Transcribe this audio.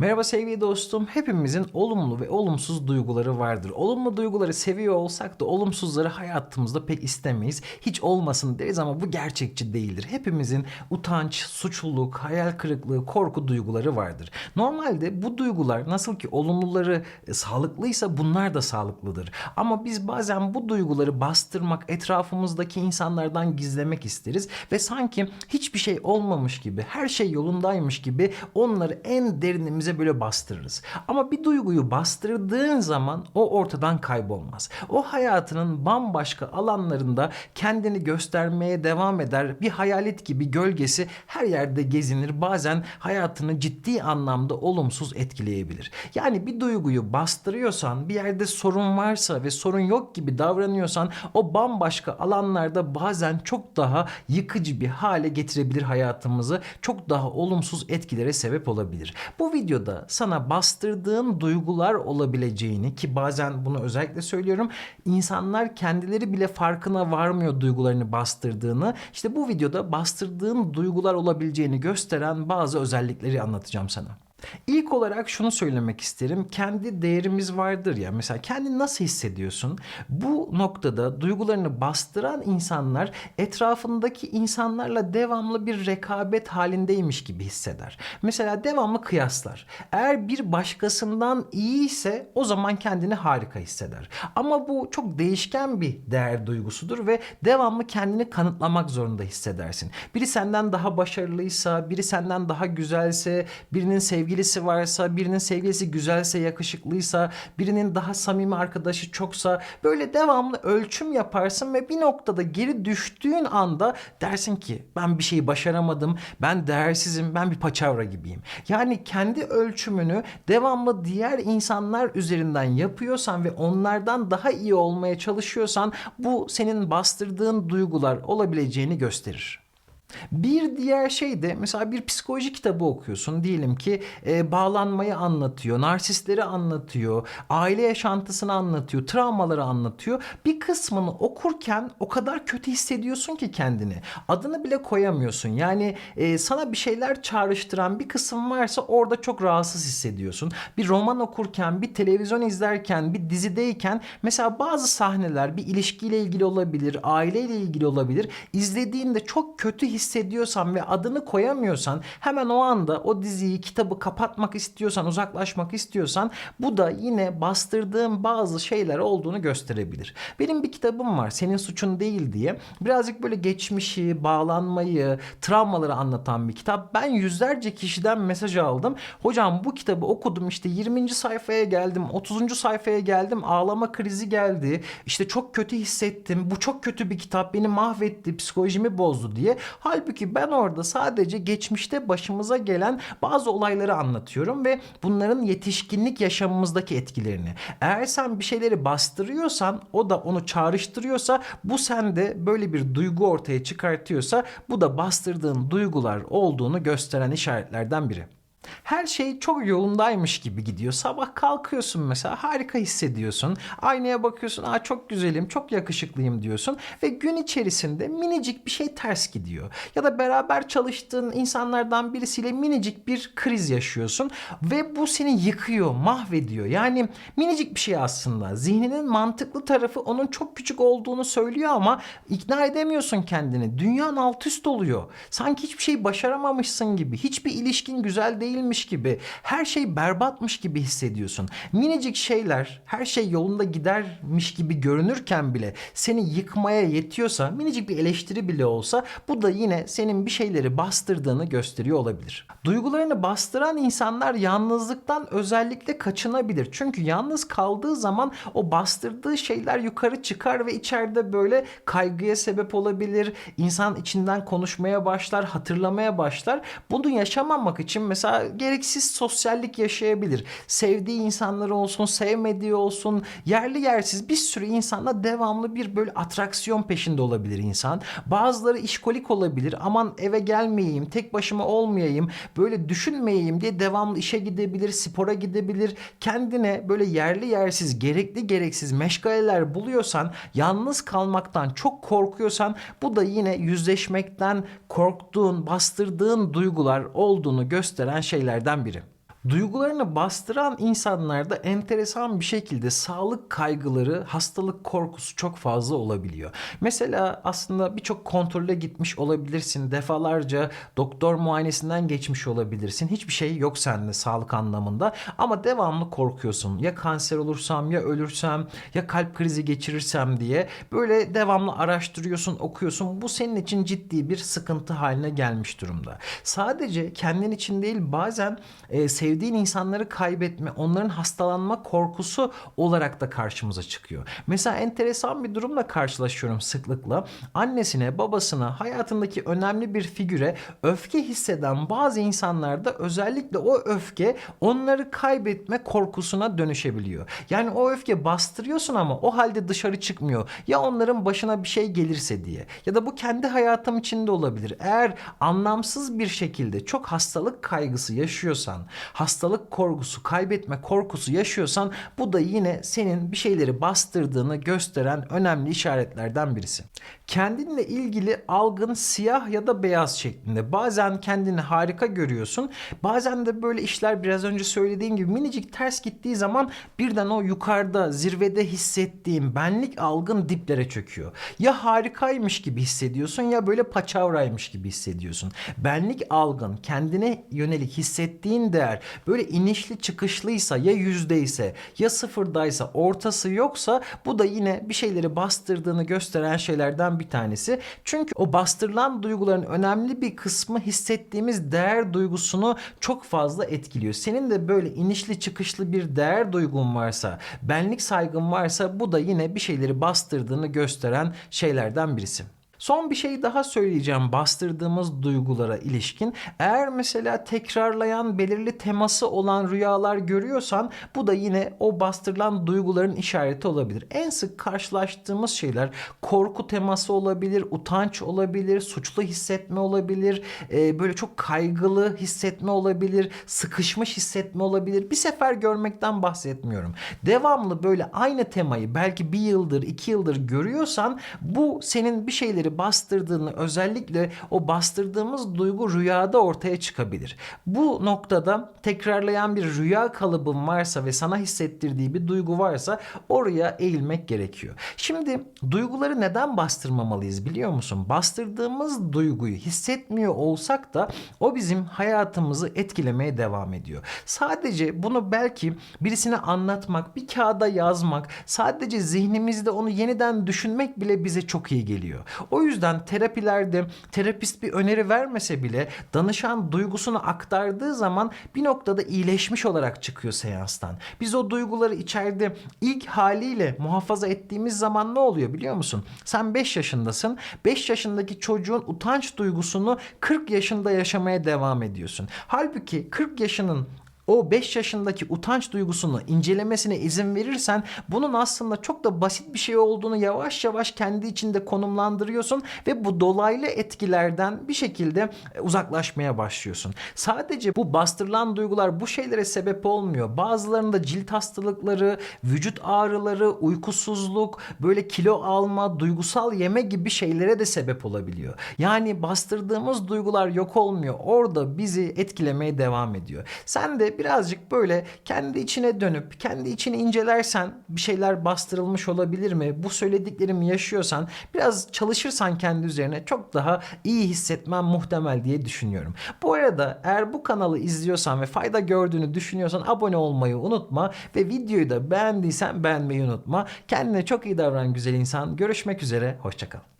Merhaba sevgili dostum. Hepimizin olumlu ve olumsuz duyguları vardır. Olumlu duyguları seviyor olsak da olumsuzları hayatımızda pek istemeyiz. Hiç olmasın deriz ama bu gerçekçi değildir. Hepimizin utanç, suçluluk, hayal kırıklığı, korku duyguları vardır. Normalde bu duygular nasıl ki olumluları e, sağlıklıysa bunlar da sağlıklıdır. Ama biz bazen bu duyguları bastırmak, etrafımızdaki insanlardan gizlemek isteriz ve sanki hiçbir şey olmamış gibi, her şey yolundaymış gibi onları en derinimize böyle bastırırız. Ama bir duyguyu bastırdığın zaman o ortadan kaybolmaz. O hayatının bambaşka alanlarında kendini göstermeye devam eder. Bir hayalet gibi gölgesi her yerde gezinir. Bazen hayatını ciddi anlamda olumsuz etkileyebilir. Yani bir duyguyu bastırıyorsan, bir yerde sorun varsa ve sorun yok gibi davranıyorsan o bambaşka alanlarda bazen çok daha yıkıcı bir hale getirebilir hayatımızı. Çok daha olumsuz etkilere sebep olabilir. Bu videoda sana bastırdığın duygular olabileceğini ki bazen bunu özellikle söylüyorum. insanlar kendileri bile farkına varmıyor duygularını bastırdığını. İşte bu videoda bastırdığın duygular olabileceğini gösteren bazı özellikleri anlatacağım sana. İlk olarak şunu söylemek isterim. Kendi değerimiz vardır ya. Mesela kendini nasıl hissediyorsun? Bu noktada duygularını bastıran insanlar etrafındaki insanlarla devamlı bir rekabet halindeymiş gibi hisseder. Mesela devamlı kıyaslar. Eğer bir başkasından iyi ise o zaman kendini harika hisseder. Ama bu çok değişken bir değer duygusudur ve devamlı kendini kanıtlamak zorunda hissedersin. Biri senden daha başarılıysa, biri senden daha güzelse, birinin sevgilisi varsa, birinin sevgilisi güzelse, yakışıklıysa, birinin daha samimi arkadaşı çoksa böyle devamlı ölçüm yaparsın ve bir noktada geri düştüğün anda dersin ki ben bir şeyi başaramadım, ben değersizim, ben bir paçavra gibiyim. Yani kendi ölçümünü devamlı diğer insanlar üzerinden yapıyorsan ve onlardan daha iyi olmaya çalışıyorsan bu senin bastırdığın duygular olabileceğini gösterir. Bir diğer şey de mesela bir psikoloji kitabı okuyorsun. Diyelim ki e, bağlanmayı anlatıyor, narsistleri anlatıyor, aile yaşantısını anlatıyor, travmaları anlatıyor. Bir kısmını okurken o kadar kötü hissediyorsun ki kendini. Adını bile koyamıyorsun. Yani e, sana bir şeyler çağrıştıran bir kısım varsa orada çok rahatsız hissediyorsun. Bir roman okurken, bir televizyon izlerken, bir dizideyken mesela bazı sahneler bir ilişkiyle ilgili olabilir, aileyle ilgili olabilir. İzlediğinde çok kötü hissediyorsan ve adını koyamıyorsan hemen o anda o diziyi, kitabı kapatmak istiyorsan, uzaklaşmak istiyorsan bu da yine bastırdığın bazı şeyler olduğunu gösterebilir. Benim bir kitabım var Senin Suçun Değil diye. Birazcık böyle geçmişi, bağlanmayı, travmaları anlatan bir kitap. Ben yüzlerce kişiden mesaj aldım. Hocam bu kitabı okudum işte 20. sayfaya geldim, 30. sayfaya geldim, ağlama krizi geldi. İşte çok kötü hissettim. Bu çok kötü bir kitap beni mahvetti, psikolojimi bozdu diye. Halbuki ben orada sadece geçmişte başımıza gelen bazı olayları anlatıyorum ve bunların yetişkinlik yaşamımızdaki etkilerini. Eğer sen bir şeyleri bastırıyorsan o da onu çağrıştırıyorsa bu sende böyle bir duygu ortaya çıkartıyorsa bu da bastırdığın duygular olduğunu gösteren işaretlerden biri. Her şey çok yolundaymış gibi gidiyor. Sabah kalkıyorsun mesela harika hissediyorsun. Aynaya bakıyorsun aa çok güzelim, çok yakışıklıyım diyorsun. Ve gün içerisinde minicik bir şey ters gidiyor. Ya da beraber çalıştığın insanlardan birisiyle minicik bir kriz yaşıyorsun. Ve bu seni yıkıyor, mahvediyor. Yani minicik bir şey aslında. Zihninin mantıklı tarafı onun çok küçük olduğunu söylüyor ama ikna edemiyorsun kendini. Dünyan alt üst oluyor. Sanki hiçbir şey başaramamışsın gibi. Hiçbir ilişkin güzel değilmiş gibi. Her şey berbatmış gibi hissediyorsun. Minicik şeyler her şey yolunda gidermiş gibi görünürken bile seni yıkmaya yetiyorsa minicik bir eleştiri bile olsa bu da yine senin bir şeyleri bastırdığını gösteriyor olabilir. Duygularını bastıran insanlar yalnızlıktan özellikle kaçınabilir. Çünkü yalnız kaldığı zaman o bastırdığı şeyler yukarı çıkar ve içeride böyle kaygıya sebep olabilir. İnsan içinden konuşmaya başlar, hatırlamaya başlar. Bunu yaşamamak için mesela gereksiz sosyallik yaşayabilir. Sevdiği insanlar olsun, sevmediği olsun, yerli yersiz bir sürü insanla devamlı bir böyle atraksiyon peşinde olabilir insan. Bazıları işkolik olabilir. Aman eve gelmeyeyim, tek başıma olmayayım, böyle düşünmeyeyim diye devamlı işe gidebilir, spora gidebilir. Kendine böyle yerli yersiz, gerekli gereksiz meşgaleler buluyorsan, yalnız kalmaktan çok korkuyorsan bu da yine yüzleşmekten korktuğun, bastırdığın duygular olduğunu gösteren şeylerden biri. Duygularını bastıran insanlarda enteresan bir şekilde sağlık kaygıları, hastalık korkusu çok fazla olabiliyor. Mesela aslında birçok kontrole gitmiş olabilirsin. Defalarca doktor muayenesinden geçmiş olabilirsin. Hiçbir şey yok sende sağlık anlamında ama devamlı korkuyorsun. Ya kanser olursam, ya ölürsem, ya kalp krizi geçirirsem diye böyle devamlı araştırıyorsun, okuyorsun. Bu senin için ciddi bir sıkıntı haline gelmiş durumda. Sadece kendin için değil bazen e, sevdiğin insanları kaybetme, onların hastalanma korkusu olarak da karşımıza çıkıyor. Mesela enteresan bir durumla karşılaşıyorum sıklıkla. Annesine, babasına, hayatındaki önemli bir figüre öfke hisseden bazı insanlarda özellikle o öfke onları kaybetme korkusuna dönüşebiliyor. Yani o öfke bastırıyorsun ama o halde dışarı çıkmıyor. Ya onların başına bir şey gelirse diye. Ya da bu kendi hayatım içinde olabilir. Eğer anlamsız bir şekilde çok hastalık kaygısı yaşıyorsan, hastalık korkusu, kaybetme korkusu yaşıyorsan bu da yine senin bir şeyleri bastırdığını gösteren önemli işaretlerden birisi. Kendinle ilgili algın siyah ya da beyaz şeklinde. Bazen kendini harika görüyorsun. Bazen de böyle işler biraz önce söylediğim gibi minicik ters gittiği zaman birden o yukarıda zirvede hissettiğim benlik algın diplere çöküyor. Ya harikaymış gibi hissediyorsun ya böyle paçavraymış gibi hissediyorsun. Benlik algın kendine yönelik hissettiğin değer böyle inişli çıkışlıysa ya yüzdeyse ya sıfırdaysa ortası yoksa bu da yine bir şeyleri bastırdığını gösteren şeylerden bir tanesi. Çünkü o bastırılan duyguların önemli bir kısmı hissettiğimiz değer duygusunu çok fazla etkiliyor. Senin de böyle inişli çıkışlı bir değer duygun varsa, benlik saygın varsa bu da yine bir şeyleri bastırdığını gösteren şeylerden birisi. Son bir şey daha söyleyeceğim bastırdığımız duygulara ilişkin. Eğer mesela tekrarlayan belirli teması olan rüyalar görüyorsan bu da yine o bastırılan duyguların işareti olabilir. En sık karşılaştığımız şeyler korku teması olabilir, utanç olabilir, suçlu hissetme olabilir, e, böyle çok kaygılı hissetme olabilir, sıkışmış hissetme olabilir. Bir sefer görmekten bahsetmiyorum. Devamlı böyle aynı temayı belki bir yıldır, iki yıldır görüyorsan bu senin bir şeyleri bastırdığını özellikle o bastırdığımız duygu rüyada ortaya çıkabilir. Bu noktada tekrarlayan bir rüya kalıbın varsa ve sana hissettirdiği bir duygu varsa oraya eğilmek gerekiyor. Şimdi duyguları neden bastırmamalıyız biliyor musun? Bastırdığımız duyguyu hissetmiyor olsak da o bizim hayatımızı etkilemeye devam ediyor. Sadece bunu belki birisine anlatmak, bir kağıda yazmak, sadece zihnimizde onu yeniden düşünmek bile bize çok iyi geliyor. O yüzden terapilerde terapist bir öneri vermese bile danışan duygusunu aktardığı zaman bir noktada iyileşmiş olarak çıkıyor seanstan. Biz o duyguları içeride ilk haliyle muhafaza ettiğimiz zaman ne oluyor biliyor musun? Sen 5 yaşındasın. 5 yaşındaki çocuğun utanç duygusunu 40 yaşında yaşamaya devam ediyorsun. Halbuki 40 yaşının o 5 yaşındaki utanç duygusunu incelemesine izin verirsen bunun aslında çok da basit bir şey olduğunu yavaş yavaş kendi içinde konumlandırıyorsun ve bu dolaylı etkilerden bir şekilde e, uzaklaşmaya başlıyorsun. Sadece bu bastırılan duygular bu şeylere sebep olmuyor. Bazılarında cilt hastalıkları, vücut ağrıları, uykusuzluk, böyle kilo alma, duygusal yeme gibi şeylere de sebep olabiliyor. Yani bastırdığımız duygular yok olmuyor. Orada bizi etkilemeye devam ediyor. Sen de birazcık böyle kendi içine dönüp kendi içini incelersen bir şeyler bastırılmış olabilir mi? Bu söylediklerimi yaşıyorsan biraz çalışırsan kendi üzerine çok daha iyi hissetmen muhtemel diye düşünüyorum. Bu arada eğer bu kanalı izliyorsan ve fayda gördüğünü düşünüyorsan abone olmayı unutma ve videoyu da beğendiysen beğenmeyi unutma. Kendine çok iyi davran güzel insan. Görüşmek üzere. Hoşçakal.